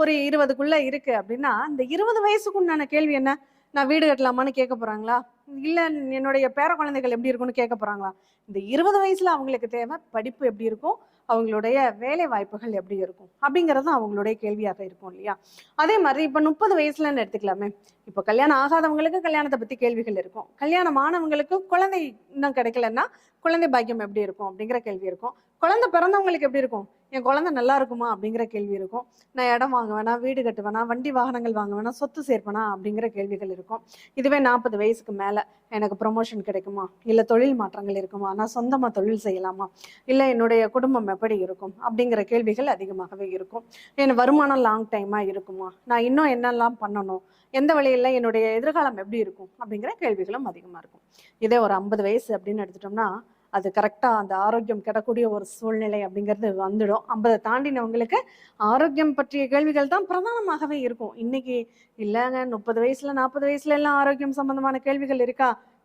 ஒரு இருபதுக்குள்ள இருக்கு அப்படின்னா இந்த இருபது வயசுக்குண்டான கேள்வி என்ன? நான் வீடு கட்டலாமான்னு கேட்க போறாங்களா? இல்ல என்னுடைய பேர குழந்தைகள் எப்படி இருக்கும்னு கேட்க போறாங்களா? இந்த இருபது வயசுல அவங்களுக்கு தேவை படிப்பு எப்படி இருக்கும்? அவங்களுடைய வேலை வாய்ப்புகள் எப்படி இருக்கும்? அப்படிங்கிறது அவங்களுடைய கேள்வியாக இருக்கும் இல்லையா? அதே மாதிரி இப்ப முப்பது வயசுலன்னு எடுத்துக்கலாமே. இப்போ கல்யாணம் ஆகாதவங்களுக்கு கல்யாணத்தை பத்தி கேள்விகள் இருக்கும். கல்யாணம் ஆனவங்களுக்கு குழந்தை இன்னும் கிடைக்கலன்னா குழந்தை பாக்கியம் எப்படி இருக்கும் அப்படிங்கிற கேள்வி இருக்கும். குழந்தை பிறந்தவங்களுக்கு எப்படி இருக்கும்? என் குழந்தை நல்லா இருக்குமா? அப்படிங்கிற கேள்வி இருக்கும். நான் இடம் வாங்க வேணாம் வீடு கட்டுவேனா? வண்டி வாகனங்கள் வாங்குவேனா? சொத்து சேர்ப்பேனா? அப்படிங்கிற கேள்விகள் இருக்கும். இதுவே நாற்பது வயசுக்கு மேலே எனக்கு ப்ரொமோஷன் கிடைக்குமா? இல்லை தொழில் மாற்றங்கள் இருக்குமா? நான் சொந்தமாக தொழில் செய்யலாமா? இல்லை என்னுடைய குடும்பம் எப்படி இருக்கும்? அப்படிங்கிற கேள்விகள் அதிகமாகவே இருக்கும். என் வருமானம் லாங் டைமாக இருக்குமா? நான் இன்னும் என்னெல்லாம் பண்ணணும்? எந்த வழியில் என்னுடைய எதிர்காலம் எப்படி இருக்கும்? அப்படிங்கிற கேள்விகளும் அதிகமாக இருக்கும். இதே ஒரு ஐம்பது வயசு அப்படின்னு எடுத்துட்டோம்னா அது கரெக்டா அந்த ஆரோக்கியம் கிடக்கூடிய ஒரு சூழ்நிலை அப்படிங்கிறது வந்துடும். ஐம்பதை தாண்டினவங்களுக்கு ஆரோக்கியம் பற்றிய கேள்விகள் தான் பிரதானமாகவே இருக்கும். இன்னைக்கு இல்லைங்க முப்பது வயசுல நாற்பது வயசுல எல்லாம் ஆரோக்கியம் சம்பந்தமான கேள்விகள் இருக்கா?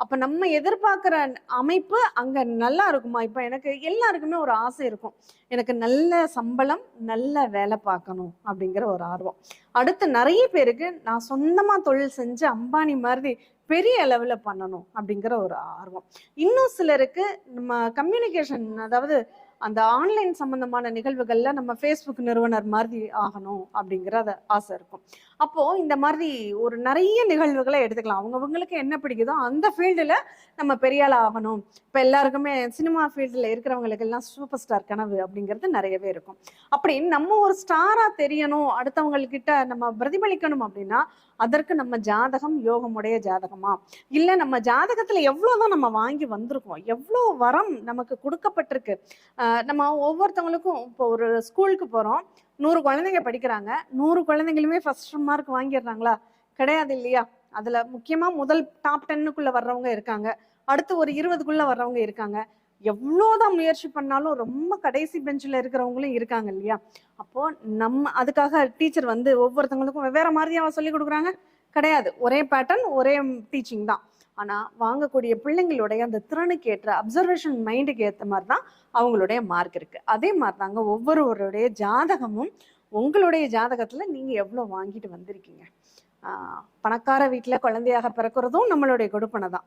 அப்ப நம்ம எதிர்பார்க்குற அமைப்பு அங்க நல்லா இருக்குமா? இப்ப எனக்கு எல்லாருக்குமே ஒரு ஆசை இருக்கும். எனக்கு நல்ல சம்பளம் நல்ல வேலை பார்க்கணும் அப்படிங்கிற ஒரு ஆர்வம். அடுத்து நிறைய பேருக்கு நான் சொந்தமா தொழில் செஞ்சு அம்பானி மாதிரி பெரிய அளவுல பண்ணணும் அப்படிங்கிற ஒரு ஆர்வம். இன்னும் சிலருக்கு நம்ம கம்யூனிகேஷன் அதாவது அந்த ஆன்லைன் சம்பந்தமான நிகழ்வுகள்ல நம்ம ஃபேஸ்புக் நிறுவனர் மாதிரி ஆகணும் அப்படிங்கிற ஆசை இருக்கும். அப்போ இந்த மாதிரி ஒரு நிறைய நிகழ்வுகளை எடுத்துக்கலாம். அவங்கவுங்களுக்கு என்ன பிடிக்குதோ அந்த ஃபீல்டுல நம்ம பெரிய ஆகணும். இப்ப எல்லாருக்குமே சினிமா ஃபீல்டுல இருக்கிறவங்களுக்கு எல்லாம் சூப்பர் ஸ்டார் கனவு அப்படிங்கிறது நிறையவே இருக்கும். அப்படி நம்ம ஒரு ஸ்டாரா தெரியணும் அடுத்தவங்கக்கிட்ட நம்ம பிரதிபலிக்கணும் அப்படின்னா அதற்கு நம்ம ஜாதகம் யோகமுடைய ஜாதகமா? இல்லை நம்ம ஜாதகத்தில் எவ்வளோதான் நம்ம வாங்கி வந்திருக்கோம் எவ்வளோ வரம் நமக்கு கொடுக்கப்பட்டிருக்கு. நம்ம ஒவ்வொருத்தவங்களுக்கும் இப்போ ஒரு ஸ்கூலுக்கு போகிறோம் நூறு குழந்தைங்க படிக்கிறாங்க. நூறு குழந்தைங்களுமே ஃபர்ஸ்ட் மார்க் வாங்கிடுறாங்களா? கிடையாது இல்லையா? அதுல முக்கியமா முதல் டாப் டென்னுக்குள்ள வர்றவங்க இருக்காங்க. அடுத்து ஒரு இருபதுக்குள்ள வர்றவங்க இருக்காங்க. எவ்வளோதான் முயற்சி பண்ணாலும் ரொம்ப கடைசி பெஞ்சில் இருக்கிறவங்களும் இருக்காங்க இல்லையா? அப்போ நம்ம அதுக்காக டீச்சர் வந்து ஒவ்வொருத்தவங்களுக்கும் வெவ்வேறு மாதிரியாக சொல்லி கொடுக்குறாங்க. கிடையாது. ஒரே பேட்டர்ன் ஒரே டீச்சிங் தான். ஆனால் வாங்கக்கூடிய பிள்ளைங்களுடைய அந்த திறனுக்கு ஏற்ற அப்சர்வேஷன் மைண்டுக்கு ஏற்ற மாதிரி தான் அவங்களுடைய மார்க் இருக்குது அதே மாதிரி தாங்க ஒவ்வொருவருடைய ஜாதகமும் உங்களுடைய ஜாதகத்தில் நீங்கள் எவ்வளோ வாங்கிட்டு வந்திருக்கீங்க? பணக்கார வீட்டில் குழந்தையாக பிறக்கிறதும் நம்மளுடைய கொடுப்பனை தான்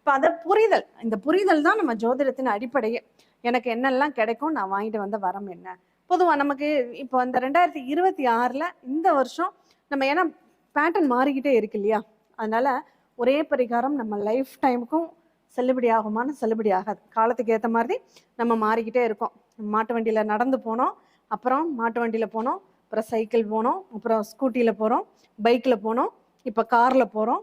இப்போ அதை புரிதல். இந்த புரிதல் தான் நம்ம ஜோதிடத்தின் அடிப்படையே. எனக்கு என்னெல்லாம் கிடைக்கும் நான் வாங்கிட்டு வந்த வரம் என்ன? பொதுவாக நமக்கு இப்போ இந்த ரெண்டாயிரத்தி இருபத்தி ஆறில் இந்த வருஷம் நம்ம ஏன்னா பேட்டர்ன் மாறிக்கிட்டே இருக்கு இல்லையா? அதனால் ஒரே பரிகாரம் நம்ம லைஃப் டைமுக்கும் செல்லுபடி ஆகுமான்னு செல்லுபடி ஆகாது. காலத்துக்கு ஏற்ற மாதிரி நம்ம மாறிக்கிட்டே இருக்கோம். மாட்டு வண்டியில் நடந்து போனோம் அப்புறம் மாட்டு வண்டியில் போனோம் அப்புறம் சைக்கிள் போனோம் அப்புறம் ஸ்கூட்டியில் போகிறோம் பைக்கில் போனோம் இப்போ காரில் போகிறோம்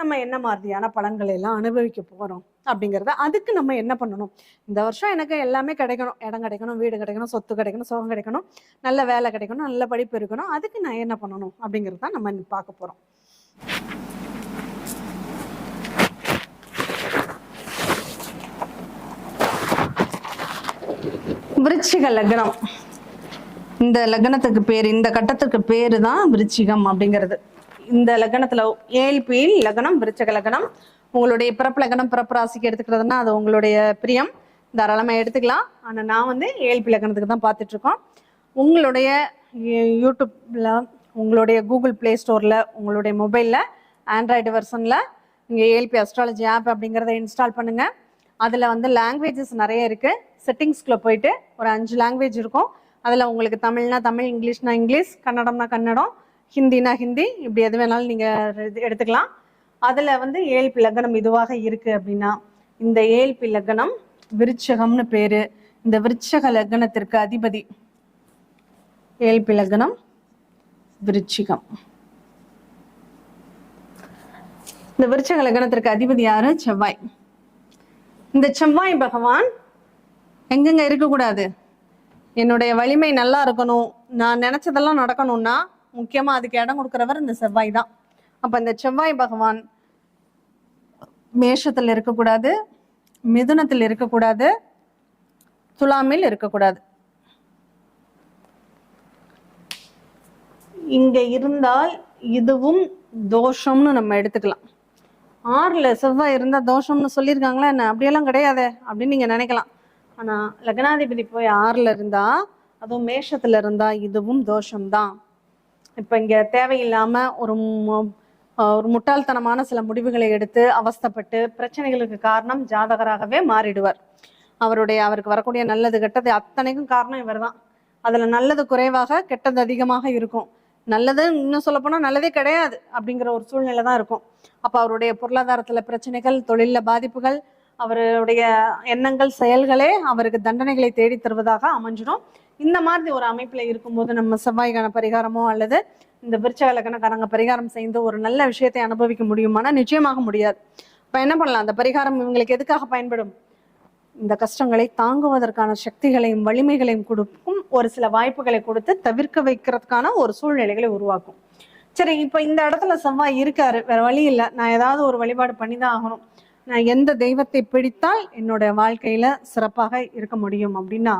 நம்ம என்ன மாதிரியான பலன்களை எல்லாம் அனுபவிக்க போகிறோம் அப்படிங்கிறத அதுக்கு நம்ம என்ன பண்ணணும்? இந்த வருஷம் எனக்கு எல்லாமே கிடைக்கணும். இடம் கிடைக்கணும் வீடு கிடைக்கணும் சொத்து கிடைக்கணும் சுகம் கிடைக்கணும் நல்ல வேலை கிடைக்கணும் நல்ல படிப்பு இருக்கணும். அதுக்கு நான் என்ன பண்ணணும் அப்படிங்கிறது தான் நம்ம பார்க்க போகிறோம் விருச்சிக லக்னம். இந்த லக்னத்துக்கு பேர் இந்த கட்டத்துக்கு பேரு தான் விருச்சிகம் அப்படிங்கிறது. இந்த லக்னத்துல ஏழ்பியில் லக்னம் விருச்சக லக்னம் உங்களுடைய பிறப்பு லக்னம் பிறப்பு ராசிக்கு எடுத்துக்கிறதுனா அது உங்களுடைய பிரியம். தாராளமா எடுத்துக்கலாம். ஆனா நான் வந்து ஏழ்பி லக்னத்துக்கு தான் பார்த்துட்டு இருக்கோம் உங்களுடைய யூடியூப்பில் யூடியூப்ல உங்களுடைய கூகுள் ப்ளே ஸ்டோரில் உங்களுடைய மொபைலில் ஆண்ட்ராய்டு வெர்ஷனில் நீங்கள் ஏல்பி அஸ்ட்ராலஜி ஆப் அப்படிங்கிறத இன்ஸ்டால் பண்ணுங்கள் அதில் வந்து லாங்குவேஜஸ் நிறைய இருக்குது செட்டிங்ஸ்குள்ளே போயிட்டு ஒரு அஞ்சு லாங்குவேஜ் இருக்கும். அதில் உங்களுக்கு தமிழ்னா தமிழ் இங்கிலீஷ்னா இங்கிலீஷ் கன்னடம்னா கன்னடம் ஹிந்தினா ஹிந்தி இப்படி எது வேணாலும் நீங்கள் இது எடுத்துக்கலாம். அதில் வந்து ஏழ்பி லக்னம் இதுவாக இருக்குது அப்படின்னா இந்த ஏழ்பி லக்னம் விருச்சகம்னு பேர். இந்த விருச்சக லக்னத்திற்கு அதிபதி ஏழ்பி லக்னம் விருச்சிகம். இந்த விருச்சக லக்னத்திற்கு அதிபதி யாரு? செவ்வாய். இந்த செவ்வாய் பகவான் எங்கெங்க இருக்கக்கூடாது? என்னுடைய வலிமை நல்லா இருக்கணும். நான் நினைச்சதெல்லாம் நடக்கணும்னா முக்கியமா அதுக்கு இடம் கொடுக்கிறவர் இந்த செவ்வாய் தான். அப்ப இந்த செவ்வாய் பகவான் மேஷத்தில் இருக்கக்கூடாது மிதுனத்தில் இருக்கக்கூடாது துலாமில் இருக்கக்கூடாது. இங்க இருந்தால் இதுவும் தோஷம்னு நம்ம எடுத்துக்கலாம். ஆறுல செவ்வாய் இருந்தா தோஷம்னு சொல்லியிருக்காங்களா என்ன அப்படியெல்லாம் கிடையாது அப்படின்னு நீங்க நினைக்கலாம். ஆனா லக்னாதிபதி போய் ஆறுல இருந்தா அதுவும் மேஷத்துல இருந்தா இதுவும் தோஷம்தான். இப்போ இங்கே தேவையில்லாமல் ஒரு ஒரு முட்டாள்தனமான சில முடிவுகளை எடுத்து அவஸ்தப்பட்டு பிரச்சனைகளுக்கு காரணம் ஜாதகராகவே மாறிடுவார். அவருடைய அவருக்கு வரக்கூடிய நல்லது கெட்டது அத்தனைக்கும் காரணம் இவர் தான் அதில் நல்லது குறைவாக கெட்டது அதிகமாக இருக்கும். நல்லது இன்னும் சொல்லப்போனால் நல்லதே கிடையாது அப்படிங்கிற ஒரு சூழ்நிலை தான் இருக்கும். அப்போ அவருடைய பொருளாதாரத்தில் பிரச்சனைகள் தொழிலில் பாதிப்புகள் அவருடைய எண்ணங்கள் செயல்களே அவருக்கு தண்டனைகளை தேடி தருவதாக அமைஞ்சிடும். இந்த மாதிரி ஒரு அமைப்புல இருக்கும்போது நம்ம செவ்வாய்க்கான பரிகாரமோ அல்லது இந்த விருச்சக லக்கணக்காரங்க பரிகாரம் செய்து ஒரு நல்ல விஷயத்தை அனுபவிக்க முடியுமானா நிச்சயமாக முடியாது. இப்ப என்ன பண்ணலாம்? அந்த பரிகாரம் இவங்களுக்கு எதுக்காக பயன்படும்? இந்த கஷ்டங்களை தாங்குவதற்கான சக்திகளையும் வலிமைகளையும் கொடுக்கும் ஒரு சில வாய்ப்புகளை கொடுத்து தவிர்க்க வைக்கிறதுக்கான ஒரு சூழ்நிலைகளை உருவாக்கும். சரி இப்ப இந்த இடத்துல செவ்வாய் இருக்காரு வேற வழி இல்லை. நான் ஏதாவது ஒரு வழிபாடு பண்ணி தான் ஆகணும். நான் எந்த தெய்வத்தை பிடித்தால் என்னோட வாழ்க்கையில சிறப்பாக இருக்க முடியும் அப்படின்னா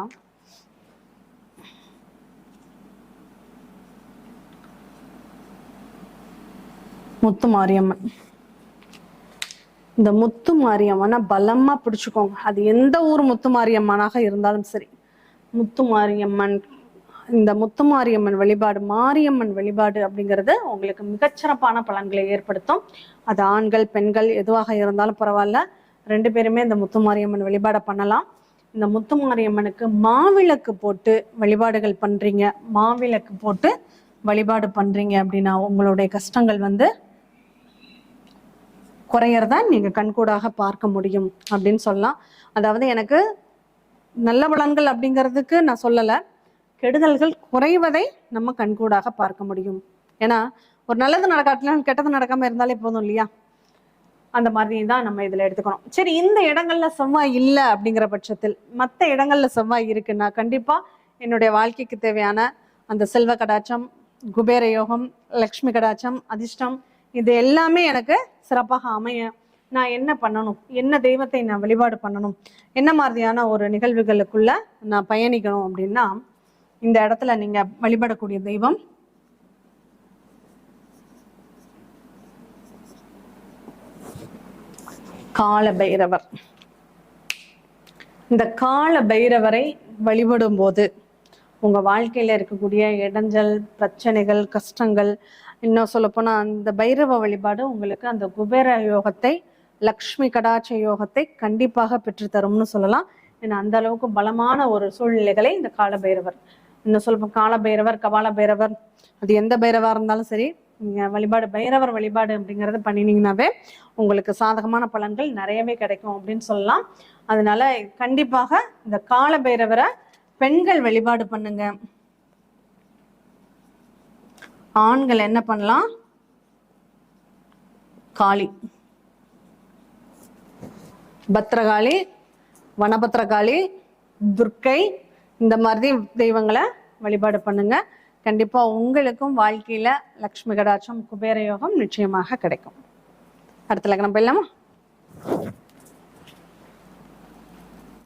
முத்து மாரியம்மன். இந்த முத்து மாரியம்மனை பலமா பிடிச்சுக்கோங்க. அது எந்த ஊர் முத்து மாரியம்மனாக இருந்தாலும் சரி. முத்து மாரியம்மன் இந்த முத்து மாரியம்மன் வழிபாடு மாரியம்மன் வழிபாடு அப்படிங்கிறது உங்களுக்கு மிகச்சிறப்பான பலன்களை ஏற்படுத்தும். அது ஆண்கள் பெண்கள் எதுவாக இருந்தாலும் பரவாயில்ல. ரெண்டு பேருமே இந்த முத்து மாரியம்மன் வழிபாடை பண்ணலாம். இந்த முத்து மாரியம்மனுக்கு மாவிளக்கு போட்டு வழிபாடுகள் பண்றீங்க. மாவிளக்கு போட்டு வழிபாடு பண்றீங்க அப்படின்னா உங்களுடைய கஷ்டங்கள் வந்து குறையறத நீங்கள் கண்கூடாக பார்க்க முடியும் அப்படின்னு சொல்லலாம். அதாவது எனக்கு நல்ல பலன்கள் அப்படிங்கிறதுக்கு நான் சொல்லலை. கெடுதல்கள் குறைவதை நம்ம கண்கூடாக பார்க்க முடியும். ஏன்னா ஒரு நல்லது நடக்காட்டிலும் கெட்டது நடக்காமல் இருந்தாலே போதும் இல்லையா? அந்த மாதிரி தான் நம்ம இதில் எடுத்துக்கணும். சரி இந்த இடங்கள்ல செவ்வாய் இல்லை அப்படிங்கிற பட்சத்தில் மற்ற இடங்கள்ல செவ்வாய் இருக்குன்னா கண்டிப்பாக என்னுடைய வாழ்க்கைக்கு தேவையான அந்த செல்வ கடாச்சம் குபேர யோகம் லக்ஷ்மி கடாச்சம் அதிர்ஷ்டம் இது எல்லாமே எனக்கு சிறப்பாக அமைய நான் என்ன பண்ணணும்? என்ன தெய்வத்தை நான் வழிபாடு பண்ணணும்? என்ன மாதிரியான ஒரு நிகழ்வுகளுக்குள்ள நான் பயணிக்கணும் அப்படின்னா இந்த இடத்துல நீங்க வழிபடக்கூடிய தெய்வம் கால பைரவர் இந்த கால பைரவரை வழிபடும் போது உங்க வாழ்க்கையில இருக்கக்கூடிய இடைஞ்சல் பிரச்சனைகள் கஷ்டங்கள் இன்னும் சொல்லப்போனா அந்த பைரவ வழிபாடு உங்களுக்கு அந்த குபேர யோகத்தை லக்ஷ்மி கடாட்ச யோகத்தை கண்டிப்பாக பெற்றுத்தரும்னு சொல்லலாம். ஏன்னா அந்த அளவுக்கு பலமான ஒரு சூழ்நிலைகளை இந்த கால பைரவர் இன்னும் சொல்லப்போ கால பைரவர் கபால பைரவர் அது எந்த பைரவா இருந்தாலும் சரி நீங்க வழிபாடு பைரவர் வழிபாடு அப்படிங்கிறத பண்ணினீங்கனாவே உங்களுக்கு சாதகமான பலன்கள் நிறையவே கிடைக்கும் அப்படின்னு சொல்லலாம். அதனால கண்டிப்பாக இந்த கால பைரவரை பெண்கள் வழிபாடு பண்ணுங்க. ஆண்கள் என்ன பண்ணலாம்? காளி. பத்ரகாளி வனபத்ரகாளி துர்க்கை இந்த மாதிரி தெய்வங்களை வழிபாடு பண்ணுங்க. கண்டிப்பா உங்களுக்கும் வாழ்க்கையில லக்ஷ்மி கடாட்சம் குபேர யோகம் நிச்சயமாக கிடைக்கும். அடுத்த லக்னம் போயிடலாமா?